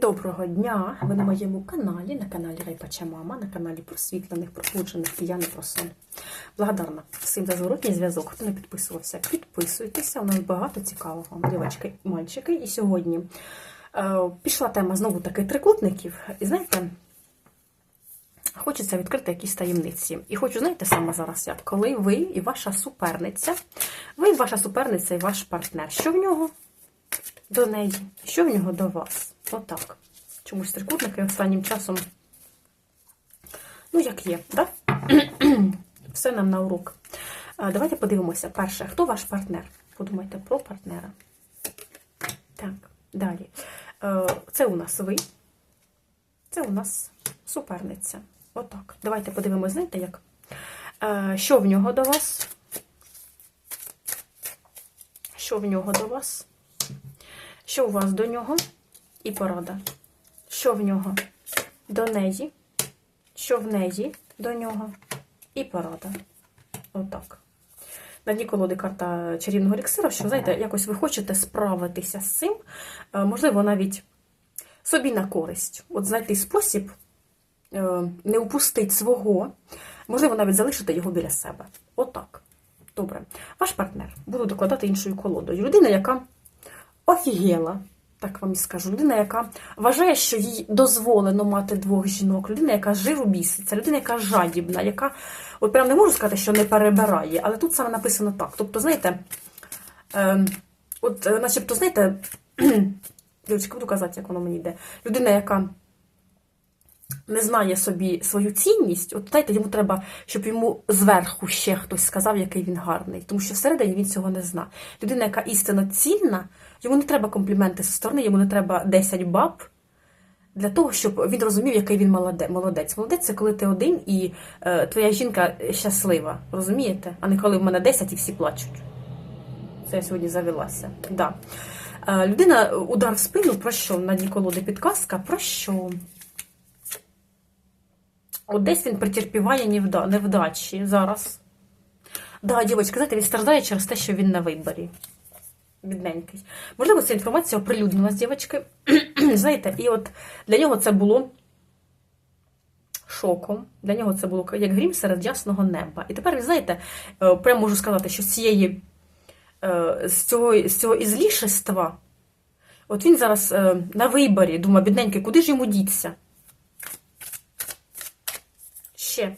Доброго дня! Ви на моєму каналі, на каналі Райпача Мама, на каналі просвітлених, пробуджених і я не про сон. Благодарна всім за зворотній зв'язок. Хто не підписувався, підписуйтеся. У нас багато цікавого, дівчатки і мальчики. І сьогодні е, пішла тема знову таки трикутників. І знаєте, хочеться відкрити якісь таємниці. І хочу, знаєте, саме зараз, як коли ви і ваша суперниця, ви і ваша суперниця і ваш партнер. Що в нього? До неї, що в нього до вас. Отак. Чомусь трикутники останнім часом. Ну, як є, так? Все нам на урок. Давайте подивимося. Перше, хто ваш партнер? Подумайте про партнера. Так, далі. Е, Це у нас ви. Це у нас суперниця. Отак. Давайте подивимося, знаєте, як? Е, Що в нього до вас? Що в нього до вас? Що у вас до нього? І порада. Що в нього до неї? Що в неї до нього? І порада. Отак. На дні колоди карта чарівного еліксира, що, знаєте, якось ви хочете справитися з цим, е, можливо, навіть собі на користь. От знайти спосіб е, не упустити свого, можливо, навіть залишити його біля себе. Отак. Добре. Ваш партнер. Буду докладати іншою колодою. Людина, яка офігела, так вам і скажу. Людина, яка вважає, що їй дозволено мати двох жінок, людина, яка живо біситься, людина, яка жадібна, яка, от прям не можу сказати, що не перебирає, але тут саме написано так. Тобто, знаєте, е, от, начебто, знаєте, буду казати, як воно мені йде. Людина, яка не знає собі свою цінність, от знаєте, йому треба, щоб йому зверху ще хтось сказав, який він гарний. Тому що всередині він цього не зна. Людина, яка істинно цінна, йому не треба компліменти зі сторони, йому не треба 10 баб для того, щоб він розумів, який він молодець. Молодець це коли ти один і е, твоя жінка щаслива. Розумієте? А не коли в мене 10 і всі плачуть. Це я сьогодні завелася. Да. Е, людина удар в спину про що? На дні колоди підказка, про що? От десь він претерпіває невдачі зараз. Да, дівчатка, знаєте, він страждає через те, що він на виборі. Бідненький. Можливо, ця інформація оприлюднилась, дівчатки. Знаєте, і от для нього це було шоком. Для нього це було як грім серед ясного неба. І тепер, ви знаєте, е, прямо можу сказати, що з цієї е, з цього, з цього ізлішества, от він зараз е, на виборі, думає, бідненький, куди ж йому діться? Ще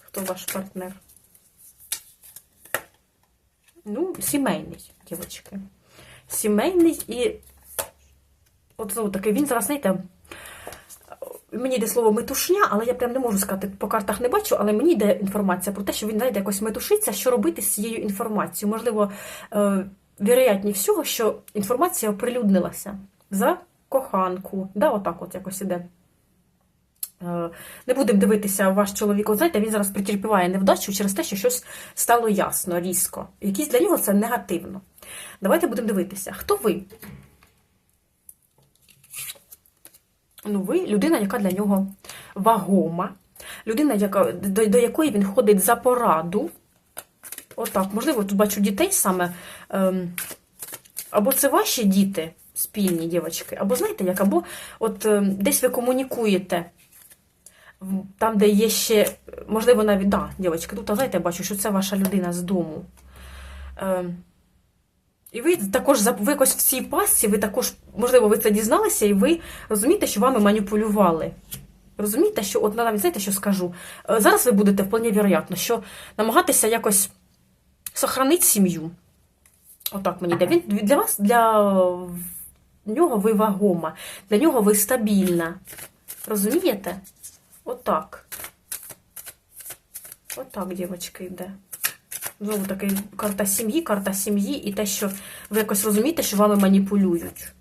хто ваш партнер? Ну, сімейний, дівчатки. Сімейний і. От знову таки, він зараз, знаєте, мені йде слово метушня, але я прям не можу сказати, по картах не бачу, але мені йде інформація про те, що він знаєте, якось метушиться, що робити з цією інформацією. Можливо, е, вероятні всього, що інформація оприлюднилася за коханку. Да, отак от якось іде. Е, Не будемо дивитися, ваш чоловік, от знаєте, він зараз претерпіває невдачу через те, що щось стало ясно, різко. Якісь для нього це негативно. Давайте будемо дивитися, хто ви? Ну, ви людина, яка для нього вагома, людина, яка, до, до якої він ходить за пораду. Отак, можливо, тут бачу дітей саме. Ем, або це ваші діти спільні, дівчатки, або знаєте як, або от ем, десь ви комунікуєте. Там, де є ще, можливо, навіть, да, дівчатка, тут, знаєте, я бачу, що це ваша людина з дому. Ем, і ви також ви якось в цій пасці, ви також, можливо, ви це дізналися, і ви розумієте, що вами маніпулювали. Розумієте, що, от навіть знаєте, що скажу? Е, Зараз ви будете вполне вероятно, що намагатися якось сохранити сім'ю. Отак мені йде. Він для вас, для нього ви вагома, для нього ви стабільна. Розумієте? Отак. Отак, дівчатки, йде. Знову таки, карта сім'ї, карта сім'ї, і те, що ви якось розумієте, що вами маніпулюють.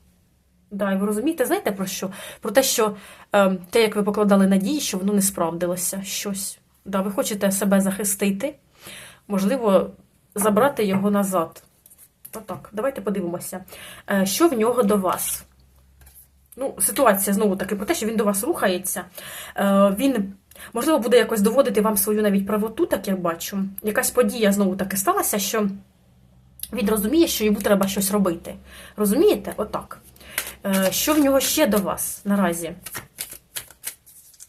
Да, і ви розумієте, знаєте про що? Про те, що е, те, як ви покладали надії, що воно не справдилося щось. Да, ви хочете себе захистити, можливо, забрати його назад. Отак, давайте подивимося, Е, що в нього до вас. Ну, ситуація знову таки про те, що він до вас рухається. Е, Він, можливо, буде якось доводити вам свою навіть правоту, так я бачу. Якась подія знову таки сталася, що він розуміє, що йому треба щось робити. Розумієте? Отак. Е, Що в нього ще до вас наразі?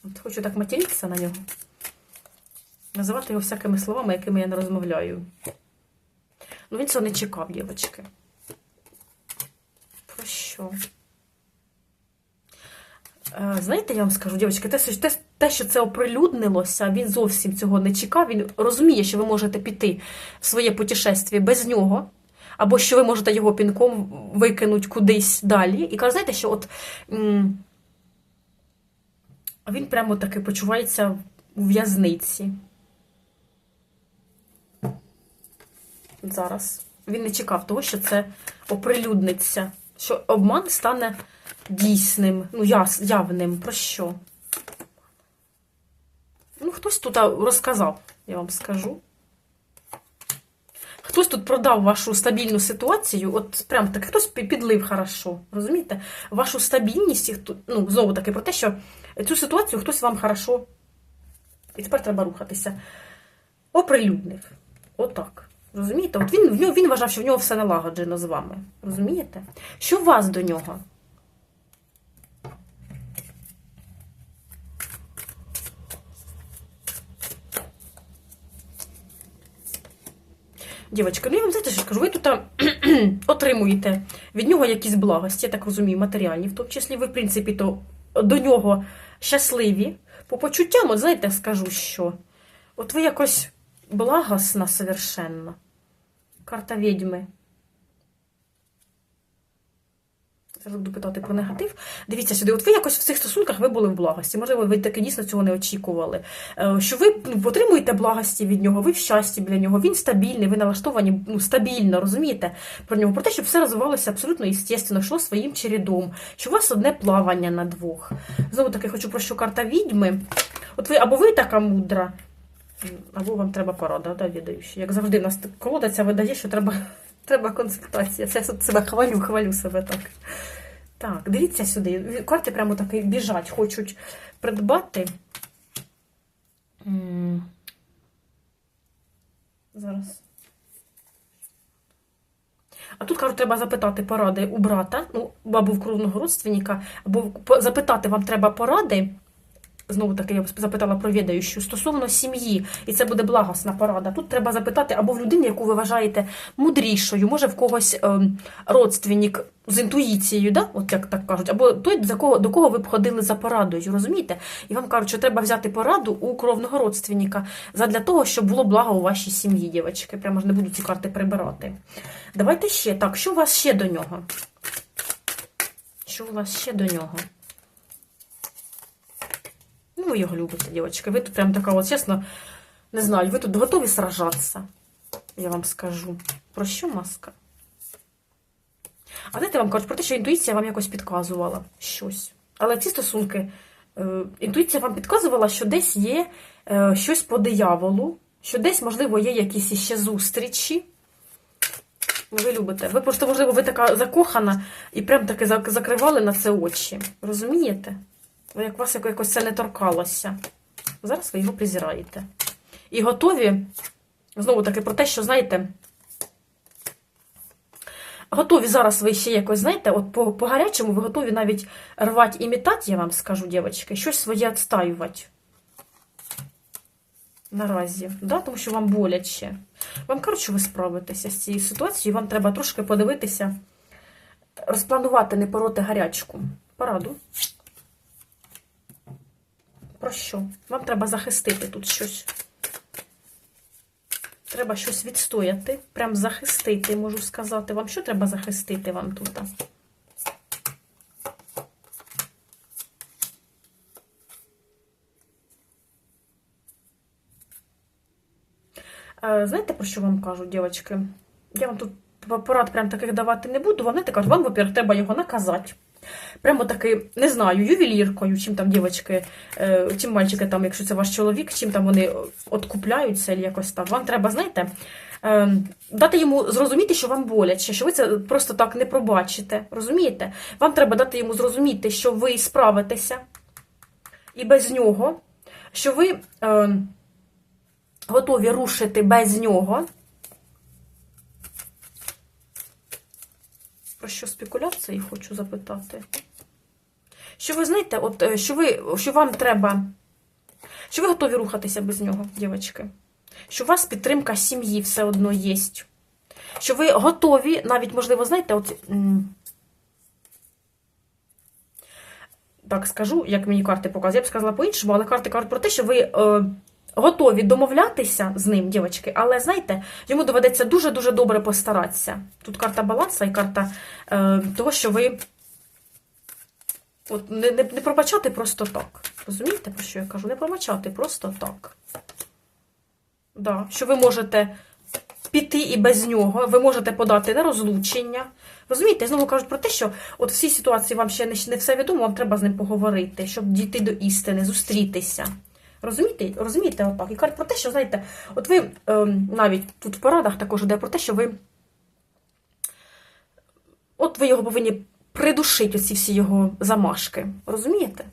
От хочу так материтися на нього. Називати його всякими словами, якими я не розмовляю. Ну, він цього не чекав, дівчатки. Про що? Е, Знаєте, я вам скажу, дівчатки, те, те, що це оприлюднилося, він зовсім цього не чекав. Він розуміє, що ви можете піти в своє путешествие без нього, або що ви можете його пінком викинути кудись далі. І каже, знаєте, що от він прямо таки почувається у в'язниці. Зараз. Він не чекав того, що це оприлюдниться, що обман стане дійсним, ну, яс, явним. Про що? Ну, хтось тут розказав, я вам скажу. Хтось тут продав вашу стабільну ситуацію, от прям так, хтось підлив хорошо, розумієте? Вашу стабільність, ну, знову таки, про те, що цю ситуацію хтось вам хорошо, і тепер треба рухатися. Оприлюднив. Отак. Розумієте? От він, він вважав, що в нього все налагоджено з вами. Розумієте? Що вас до нього? Дівчатка, ну я вам знаєте, що скажу, ви тут отримуєте від нього якісь благості, я так розумію, матеріальні, в тому числі ви, в принципі, то до нього щасливі. По почуттям, от знаєте, скажу, що от ви якось благосна совершенно. Карта відьми. Зараз буду питати про негатив. Дивіться сюди, от ви якось в цих стосунках ви були в благості. Можливо, ви таки дійсно цього не очікували. Е, Що ви ну, отримуєте благості від нього, ви в щасті біля нього, він стабільний, ви налаштовані ну, стабільно, розумієте про нього. Про те, щоб все розвивалося абсолютно естественно, йшло своїм чередом, що у вас одне плавання на двох. Знову таки, хочу про що карта відьми. От ви або ви така мудра, або вам треба порада, да, відаючи. Як завжди, у нас колода ця видає, що треба, треба консультація. Це себе хвалю, хвалю себе так. Так, дивіться сюди. Карти прямо таки біжать, хочуть придбати. Зараз. А тут, кажуть, треба запитати поради у брата, ну, або в кровного родственника, або запитати вам треба поради. Знову таки, я запитала про відаючу, стосовно сім'ї, і це буде благосна порада. Тут треба запитати або в людини, яку ви вважаєте мудрішою, може в когось ем, родственник з інтуїцією, да? от як так кажуть, або той, за кого, до кого ви б ходили за порадою, розумієте? І вам кажуть, що треба взяти пораду у кровного родственника задля того, щоб було благо у вашій сім'ї, дівчатки. Прямо ж не буду ці карти прибирати. Давайте ще. Так, що у вас ще до нього? Що у вас ще до нього? Ну, ви його любите, дівчатки. Ви тут прям така, от чесно, не знаю, ви тут готові сражатися, я вам скажу. Про що маска? А знаєте, вам кажуть про те, що інтуїція вам якось підказувала щось. Але ці стосунки, е, інтуїція вам підказувала, що десь є е, щось по дияволу, що десь, можливо, є якісь іще зустрічі. Ну, Ви любите. Ви просто, можливо, ви така закохана і прям таки закривали на це очі. Розумієте? Як вас якось це не торкалося. Зараз ви його презираєте. І готові, знову таки, про те, що, знаєте, готові зараз ви ще якось, знаєте, от по, по гарячому ви готові навіть рвати і мітати, я вам скажу, дівчатки, щось своє відстаювати. Наразі, да? тому що вам боляче. Вам що ви справитеся з цією ситуацією, вам треба трошки подивитися, розпланувати, не пороти гарячку. Пораду. Про що? Вам треба захистити тут щось. Треба щось відстояти, прям захистити, можу сказати. Вам що треба захистити вам тут? Е, Знаєте, про що вам кажуть, дівчатки? Я вам тут порад прям таких давати не буду. Вам знаєте, кажуть, вам, во-первых, треба його наказати. Прямо таки, не знаю, ювеліркою, чим там дівчатки, е, чим мальчики, там, якщо це ваш чоловік, чим там вони откупляються, якось так. Вам треба, знаєте, е, дати йому зрозуміти, що вам боляче, що ви це просто так не пробачите. Розумієте? Вам треба дати йому зрозуміти, що ви справитеся і без нього, що ви е, готові рушити без нього. Про що спекуляції хочу запитати? Що ви знаєте, от е, що ви, що вам треба, що ви готові рухатися без нього, дівчатки? Що у вас підтримка сім'ї все одно є. Що ви готові, навіть, можливо, знаєте, от. Так скажу, як мені карти показують. Я б сказала по-іншому, але карти кажуть про те, що ви е, готові домовлятися з ним, дівчатки, але знаєте, йому доведеться дуже-дуже добре постаратися. Тут карта баланса і карта е, того, що ви от, не, не, не пробачати просто так. Розумієте, про що я кажу? Не пробачати просто так. Да, що ви можете піти і без нього, ви можете подати на розлучення. Розумієте, знову кажуть про те, що от в цій ситуації вам ще не, не все відомо, вам треба з ним поговорити, щоб дійти до істини, зустрітися. Розумієте? Розумієте, отак. І кажуть про те, що, знаєте, от ви ем, навіть тут в порадах також йде про те, що ви. От ви його повинні придушити, оці всі його замашки. Розумієте?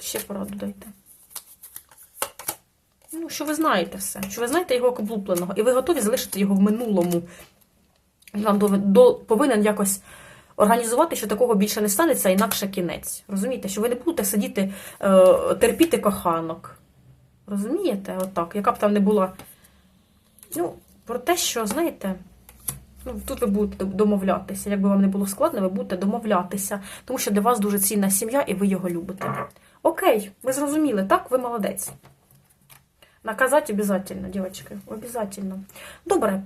Ще пораду дайте. Ну, що ви знаєте все, що ви знаєте його облупленого, і ви готові залишити його в минулому. Він вам повинен якось організувати, що такого більше не станеться, інакше кінець. Розумієте, що ви не будете сидіти, е, терпіти коханок. Розумієте, отак, яка б там не була. Ну, про те, що, знаєте, ну, тут ви будете домовлятися. Якби вам не було складно, ви будете домовлятися, тому що для вас дуже цінна сім'я і ви його любите. Окей, ви зрозуміли, так? Ви молодець. Наказать обязательно, дівчатки, обязательно. Добре.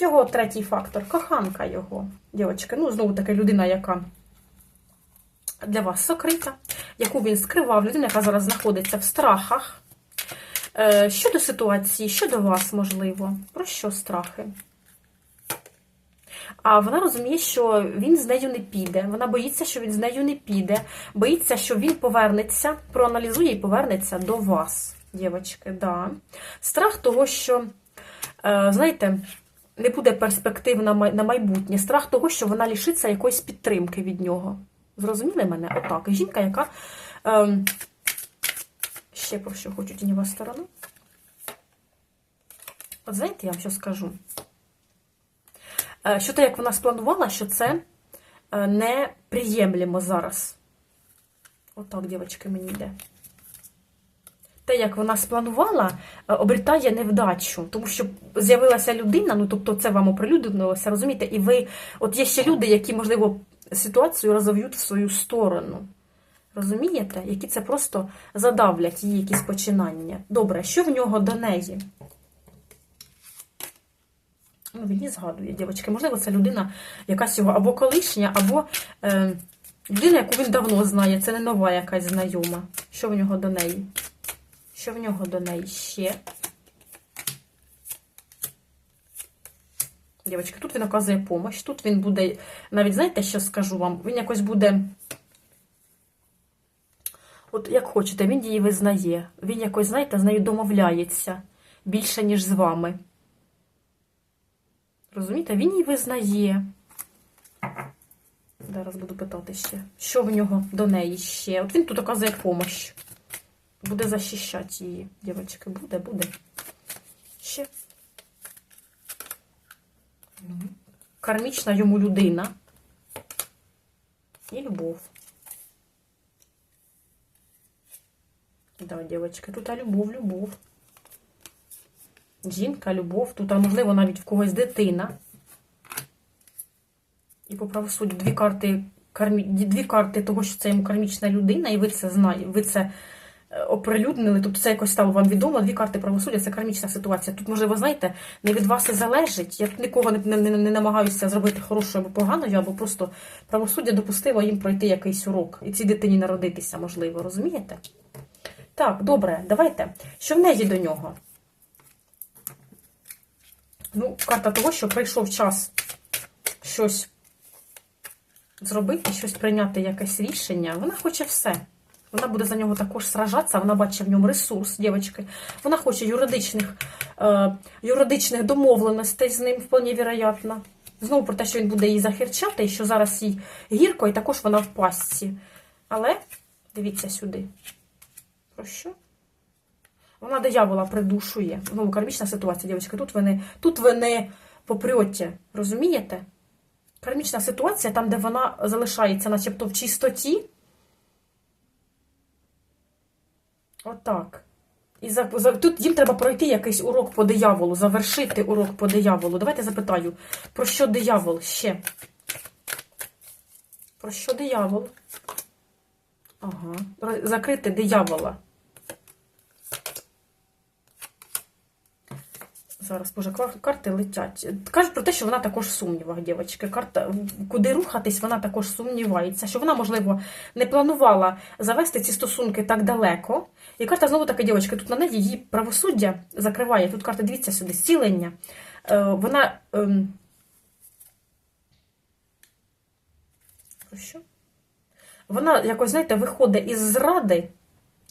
Його третій фактор коханка його, дівчатки. Ну, знову таки, людина, яка для вас сокрита, яку він скривав, людина, яка зараз знаходиться в страхах. Е, Щодо ситуації, щодо вас, можливо, про що страхи? А вона розуміє, що він з нею не піде. Вона боїться, що він з нею не піде. Боїться, що він повернеться, проаналізує і повернеться до вас, дівчатки. Да. Страх того, що, е, знаєте, не буде перспектив на май- на майбутнє. Страх того, що вона лишиться якоїсь підтримки від нього. Зрозуміли мене? Отак. Жінка, яка. Е, ще про що хочу тіньова сторона. От знаєте, я вам що скажу. Е, Що те, як вона спланувала, що це е, неприємлемо зараз. Отак, дівчатки, мені йде. Те, як вона спланувала, е, обертає невдачу, тому що з'явилася людина, ну тобто це вам оприлюднилося, розумієте? І ви, от є ще люди, які, можливо, ситуацію розов'ють в свою сторону. Розумієте? Які це просто задавлять її якісь починання. Добре, що в нього до неї? Ну, він її згадує, дівчатки. Можливо, це людина якась його або колишня, або е, людина, яку він давно знає. Це не нова якась знайома. Що в нього до неї? Що в нього до неї ще? Дівчатки, тут він оказує помощь, тут він буде, навіть знаєте, що скажу вам? Він якось буде. От як хочете, він її визнає. Він якось, знаєте, з нею домовляється більше, ніж з вами. Розумієте, він її визнає. Зараз буду питати ще. Що в нього до неї ще? От він тут оказує помощь. Буде захищати її, дівчатки. Буде, буде. Ще. Кармічна йому людина. І любов. Да, дівчатки, тут а любов, любов. Жінка, любов, тут, а можливо, навіть в когось дитина. І по правосуддю дві карти, дві карти того, що це йому кармічна людина, і ви це знаєте, ви це оприлюднили, тобто це якось стало вам відомо. Дві карти правосуддя це кармічна ситуація. Тут, можливо, знаєте, не від вас і залежить. Я нікого не, не, не намагаюся зробити хорошою або поганою, або просто правосуддя допустило їм пройти якийсь урок і цій дитині народитися, можливо, розумієте? Так, добре, давайте. Що в неї до нього? Ну, карта того, що прийшов час щось зробити, щось прийняти, якесь рішення. Вона хоче все. Вона буде за нього також сражатися, вона бачить в ньому ресурс, дівчатки. Вона хоче юридичних, е, юридичних домовленостей з ним, вполне вероятно. Знову про те, що він буде її захищати, і що зараз їй гірко, і також вона в пастці. Але дивіться сюди. Про що? Вона диявола придушує. Знову кармічна ситуація, дівчатки. Тут ви не, тут ви не попрете, розумієте? Кармічна ситуація, там, де вона залишається начебто в чистоті. Отак. І за, за, тут їм треба пройти якийсь урок по дияволу, завершити урок по дияволу. Давайте запитаю, про що диявол ще? Про що диявол? Ага. Закрити диявола. Зараз, боже, карти летять. Кажуть про те, що вона також в сумнівах, дівчатки. Карта, куди рухатись, вона також сумнівається, що вона, можливо, не планувала завести ці стосунки так далеко. І карта знову таки, дівчатки, тут на неї її правосуддя закриває. Тут карта, дивіться сюди, зцілення. Е, вона. ем, що? Вона якось, знаєте, виходить із зради,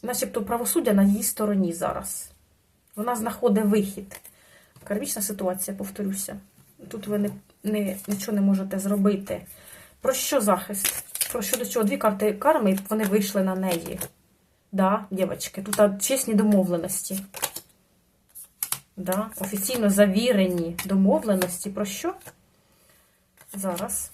начебто правосуддя на її стороні зараз. Вона знаходить вихід. Кармічна ситуація, повторюся. Тут ви не, не, нічого не можете зробити. Про що захист? Про що до чого? Дві карти карми, вони вийшли на неї. Да, дівчатки, тут чесні домовленості. Да, офіційно завірені домовленості. Про що? Зараз.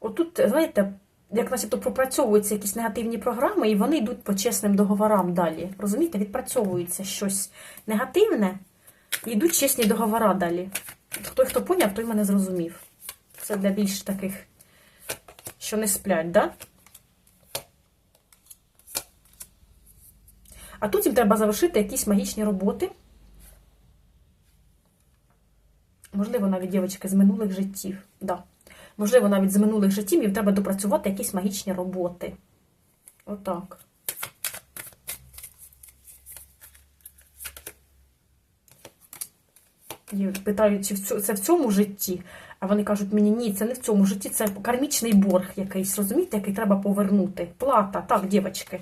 Отут, знаєте, як начебто пропрацьовуються якісь негативні програми, і вони йдуть по чесним договорам далі. Розумієте, відпрацьовується щось негативне, і йдуть чесні договори далі. Хто хто поняв, той мене зрозумів. Це для більш таких, що не сплять, да? А тут їм треба завершити якісь магічні роботи. Можливо, навіть дівчатки з минулих життів. Да. Можливо, навіть з минулих життів їм треба допрацювати якісь магічні роботи. Отак. І питаю, чи це в цьому житті? А вони кажуть мені, ні, це не в цьому житті, це кармічний борг якийсь, розумієте, який треба повернути. Плата, так, дівчатки.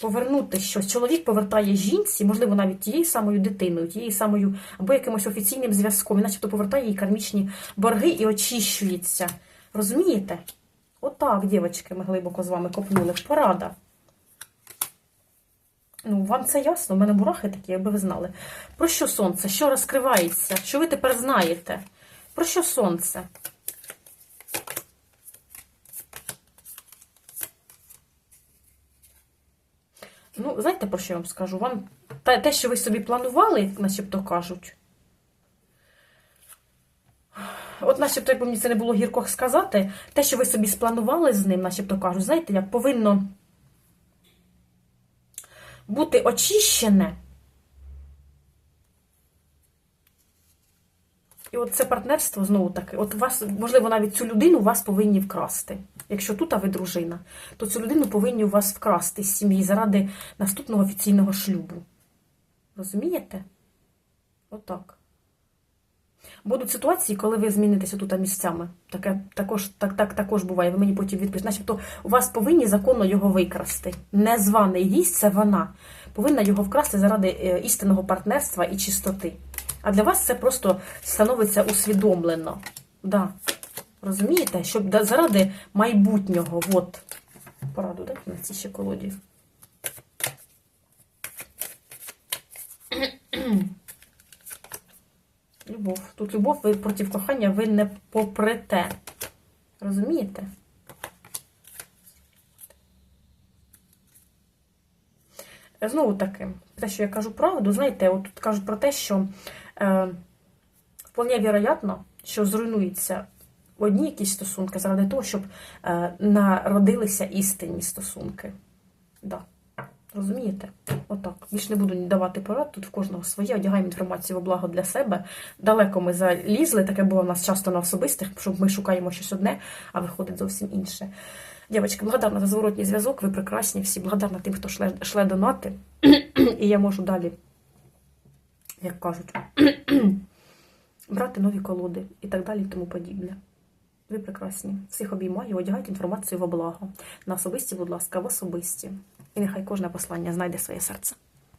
Повернути щось. Чоловік повертає жінці, можливо, навіть тією самою дитиною, тією самою, або якимось офіційним зв'язком, і начебто повертає їй кармічні борги і очищується. Розумієте? Отак, дівчатки, ми глибоко з вами копнули. Порада. Ну, вам це ясно, в мене мурахи такі, якби ви знали. Про що сонце? Що розкривається? Що ви тепер знаєте? Про що сонце? Ну, знаєте, про що я вам скажу? Вам те, що ви собі планували, начебто кажуть. От, начебто, якби мені це не було гірко сказати, те, що ви собі спланували з ним, начебто кажуть, знаєте, як повинно бути очищене. І от це партнерство знову таки, от вас, можливо, навіть цю людину вас повинні вкрасти. Якщо тут а ви дружина, то цю людину повинні у вас вкрасти з сім'ї заради наступного офіційного шлюбу. Розумієте? Отак. Будуть ситуації, коли ви змінитеся тут місцями. Таке також, так, так, також буває. Ви мені потім відпишете. Начебто у вас повинні законно його викрасти. Незваний гість це вона. Повинна його вкрасти заради е, істинного партнерства і чистоти. А для вас це просто становиться усвідомлено. Да. Розумієте? Щоб заради майбутнього. От. Пораду, так? На цій ще колоді. Любов. Тут любов ви проти кохання ви не попрете. Розумієте? Знову таки, те, що я кажу правду, знаєте, от тут кажуть про те, що вполне вероятно, що зруйнуються одні якісь стосунки заради того, щоб е, народилися істинні стосунки. Да. Розумієте? Отак. Більш не буду давати порад, тут в кожного своє, одягаємо інформацію во благо для себе. Далеко ми залізли, таке було в нас часто на особистих, щоб ми шукаємо щось одне, а виходить зовсім інше. Дівчатки, благодарна за зворотній зв'язок, ви прекрасні всі, благодарна тим, хто шле, шле донати. І я можу далі, як кажуть, брати нові колоди і так далі, і тому подібне. Ви прекрасні. Всіх обіймаю, одягайте інформацію во благо. На особисті, будь ласка, в особисті. І нехай кожне послання знайде своє серце.